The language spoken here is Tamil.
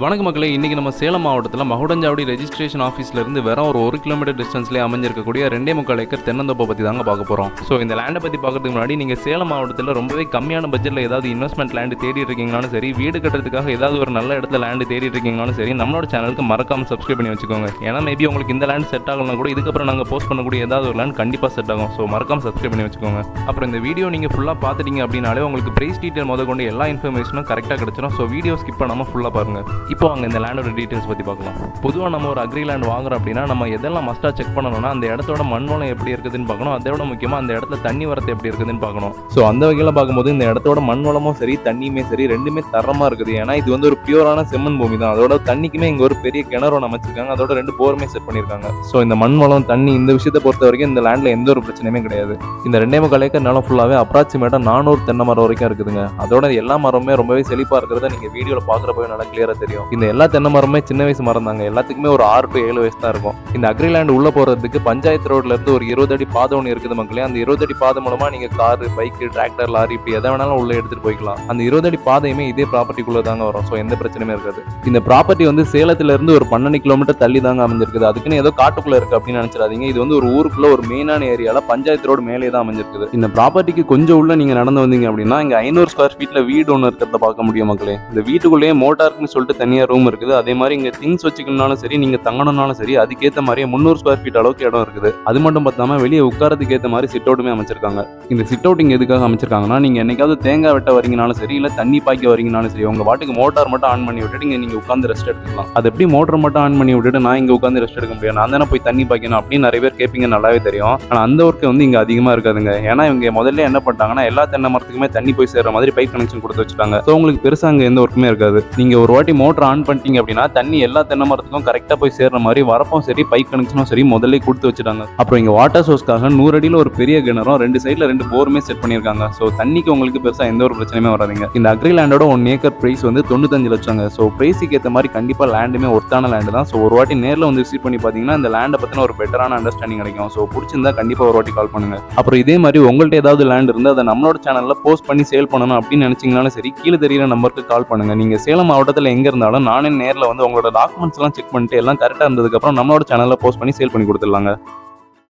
வணக்க மக்களே இன்றைக்கி நம்ம சேலம் மாவட்டத்தில் மகுடஞ்சாவடி ரெஜிஸ்ட்ரேஷன் ஆஃபீஸ்லேருந்து வெறும் ஒரு ஒரு கிலோமீட்டர் டிஸ்டன்ஸ்லேயே அமைஞ்சிருக்கக்கூடிய ரெண்டே முக்கால் ஏக்கர் தென்னந்தோப்பை பற்றி தாங்க பார்க்க போகிறோம் ஸோ இந்த லேண்டை பற்றி பார்க்குறதுக்கு முன்னாடி நீங்கள் சேலம் மாவட்டத்தில் ரொம்பவே கம்மியான பட்ஜெட்டில் ஏதாவது இன்வெஸ்ட்மெண்ட் லேண்டு தேடி இருக்கீங்களாலும் சரி வீடு கட்டுறதுக்காக ஏதாவது ஒரு நல்ல இடத்துல லேண்டு தேடி இருக்கீங்கனாலும் சரி நம்மளோட சேனலுக்கு மறக்காமல் சப்ஸ்கிரைப் பண்ணி வச்சுக்கோங்க. ஏன்னா மேபி உங்களுக்கு இந்த லேண்ட் செட் ஆகலாம் கூட இதுக்கப்புறம் நாங்கள் போஸ்ட் பண்ணக்கூடிய ஏதாவது ஒரு லேண்ட் கண்டிப்பாக செட் ஆகும். ஸோ மறக்காம சப்ஸ்கிரைப் பண்ணி வச்சுக்கோங்க. அப்புறம் இந்த வீடியோ நீங்கள் ஃபுல்லாக பார்த்துட்டீங்க அப்படின்னாலே உங்களுக்கு ப்ரைஸ் டீட்டெயில் முதல் கொண்டு எல்லா இன்ஃபர்மேஷனும் கரெக்டாக கிடச்சிடும் ஸோ வீடியோ ஸ்கிப் பண்ணாமல் ஃபுல்லாக பாருங்கள் இப்போ அங்கே இந்த லேண்டோட டீட்டெயில்ஸ் பற்றி பார்க்கலாம். பொதுவாக நம்ம ஒரு அக்ரி லேண்ட் வாங்குறோம் அப்படின்னா நம்ம எதெல்லாம் மஸ்ட்டாக செக் பண்ணணும்னா அந்த இடத்தோட மண் வளம் எப்படி இருக்குதுன்னு பார்க்கணும். அதோட முக்கியமாக அந்த இடத்துல தண்ணி வரத்து எப்படி இருக்குதுன்னு பார்க்கணும். ஸோ அந்த வகையில் பார்க்கும்போது இந்த இடத்தோட மண் வளமும் சரி தண்ணியுமே சரி ரெண்டுமே தரமாக இருக்குது. ஏன்னா இது வந்து ஒரு பியூரான செம்மண் பூமி தான். அதோட தண்ணிக்குமே இங்கே ஒரு பெரிய கிணறு ஒன்று அமைச்சிருக்காங்க. அதோட ரெண்டு போருமே செட் பண்ணியிருக்காங்க. ஸோ இந்த மண் வளம் தண்ணி இந்த விஷயத்தை பொறுத்த வரைக்கும் இந்த லேண்டில் எந்த ஒரு பிரச்சனையுமே கிடையாது. இந்த ரெண்டே முக்கால் ஏக்கர் நிலம் ஃபுல்லாகவே அப்ராக்சிமேட்டாக நானூறு தென்னை மரம் வரைக்கும் இருக்குதுங்க. அதோட எல்லா மரமுமே ரொம்பவே செழிப்பாக இருக்கிறத நீங்கள் வீடியோவில் பார்க்குறப்பவே நல்லா கிளியராக தெரியும். இந்த எல்லா தென்னை மரமே சின்ன வயசு மரம் தாங்க. எல்லாத்துக்குமே ஒரு ஆறு டு ஏழு வயசு தான் இருக்கும். இந்த அக்ரிலேண்ட் உள்ள போறதுக்கு பஞ்சாயத்து ரோட்ல இருந்து ஒரு இருபது அடி பாதை ஒன்று இருக்குது மக்களே. அந்த இருபது அடி பாதை மூலமா நீங்க காரு பைக்கு டிராக்டர் லாரி இப்படி எதை வேணாலும் உள்ள எடுத்துட்டு போய்க்கலாம். அந்த இருபது அடி பாதையுமே இதே ப்ராப்பர்ட்டிக்குள்ள தாங்க வரும். ஸோ எந்த பிரச்சனையுமே இருக்காது. இந்த ப்ராப்பர்ட்டி வந்து சேலத்துல இருந்து ஒரு பன்னெண்டு கிலோமீட்டர் தள்ளி தாங்க அமைஞ்சிருக்குது. அதுக்குன்னு ஏதோ காட்டுக்குள்ள இருக்கு அப்படின்னு நினைச்சிடாதீங்க. இது வந்து ஒரு ஊருக்குள்ள ஒரு மெயினான ஏரியால பஞ்சாயத்து ரோடு மேலே தான் அமைஞ்சிருக்குது. இந்த ப்ராப்பர்ட்டிக்கு கொஞ்சம் உள்ள நீங்க நடந்து வந்தீங்க அப்படின்னா இங்க ஐநூறு ஸ்கொயர் ஃபீட்ல வீடு ஒன்று இருக்கிறத பார்க்க முடியும் மக்களே. இந்த வீட்டுக்குள்ளேயே மோட்டார்னு சொல்லிட்டு தனியாக ரூம் இருக்குது. அதே மாதிரி இங்க திங்ஸ் வச்சுக்கணும்னாலும் சரி நீங்க தங்கணும்னாலும் சரி அதுக்கேற்ற மாதிரியே முந்நூறு ஸ்கொயர் ஃபீட் அளவுக்கு இடம் இருக்குது. அது மட்டும் பார்த்தாம வெளியே உட்காரத்துக்கு ஏற்ற மாதிரி சிட் அவுட்டுமே அமைச்சிருக்காங்க. இந்த சிட் அவுட் எதுக்காக அமைச்சிருக்காங்கன்னா நீங்க என்னைக்காவது தேங்காய் வெட்ட வரீங்கனாலும் சரி இல்லை தண்ணி பாய்க்க வரீங்கனாலும் சரி உங்க பாட்டுக்கு மோட்டார் மட்டும் ஆன் பண்ணி விட்டுட்டு இங்கே நீங்க உட்காந்து ரெஸ்ட் எடுத்துக்கலாம். அது எப்படி மோட்டர் மட்டும் ஆன் பண்ணி விட்டுட்டு நான் இங்க உட்காந்து ரெஸ்ட் எடுக்க முடியும்? நான் தானே போய் தண்ணி பாய்க்கணும் அப்படின்னு நிறைய பேர் கேட்பீங்க நல்லாவே தெரியும். ஆனா அந்த ஒர்க்கு வந்து இங்க அதிகமா இருக்காதுங்க. ஏன்னா இவங்க முதல்ல என்ன பண்ணிட்டாங்கன்னா எல்லா தென்னை மரத்துக்குமே தண்ணி போய் சேர்ற மாதிரி பைப் கனெக்ஷன் கொடுத்து வச்சுட்டாங்க. ஸோ உங்களுக்கு பெருசா அங்க எந்த ஒர்க்குமே இருக்காது. நீங்க ஒரு வாட்டி மோட்டர் ஆன் பண்ணிட்டீங்க அப்படின்னா தண்ணி எல்லா தென்னை மரத்துக்கும் கரெக்டாக போய் சேர்ற மாதிரி வரப்பும் சரி பைப் கனெக்ஷனும் சரி முதல்ல கொடுத்து வச்சுட்டாங்க. அப்புறம் இங்கே வாட்டர் சோர்ஸ்க்காக நூறு அடியில் ஒரு பெரிய கிணறும் ரெண்டு சைடில் ரெண்டு போருமே செட் பண்ணியிருக்காங்க. ஸோ தண்ணிக்கு உங்களுக்கு பெருசாக எந்த ஒரு பிரச்சனையுமே வராதுங்க. இந்த அக்ரி லேண்டோட ஒன் ஏக்கர் பிரைஸ் வந்து தொண்ணூத்தஞ்சு லட்சங்க. ஸோ பிரைஸுக்கு ஏற்ற மாதிரி கண்டிப்பாக லேண்டுமே ஒர்த்தான லேண்டு தான். ஸோ ஒரு வாட்டி நேரில் வந்து விசிட் பண்ணி பார்த்தீங்கன்னா இந்த லேண்டை பற்றின ஒரு பெட்டரான அண்டர்ஸ்டாண்டிங் கிடைக்கும். ஸோ பிடிச்சிருந்தா கண்டிப்பாக ஒரு வாட்டி கால் பண்ணுங்க. அப்புறம் இதே மாதிரி உங்கள்கிட்ட ஏதாவது லேண்ட் இருந்தால் அதை நம்மளோட சேனலில் போஸ்ட் பண்ணி சேல் பண்ணணும் அப்படின்னு நினச்சிங்கனாலும் சரி கீழே தெரியிற நம்பருக்கு கால் பண்ணுங்க. நீங்கள் சேலம் மாவட்டத்தில் எங்கே இருந்தாலும் நானே நேரில் வந்து உங்களோட டாக்குமெண்ட்ஸ் எல்லாம் செக் பண்ணிட்டு எல்லாம் கரெக்டாக இருந்ததுக்கப்புறம் நம்மளோட சேனலில் போஸ்ட் பண்ணி சேல் பண்ணி கொடுத்துடலாங்க.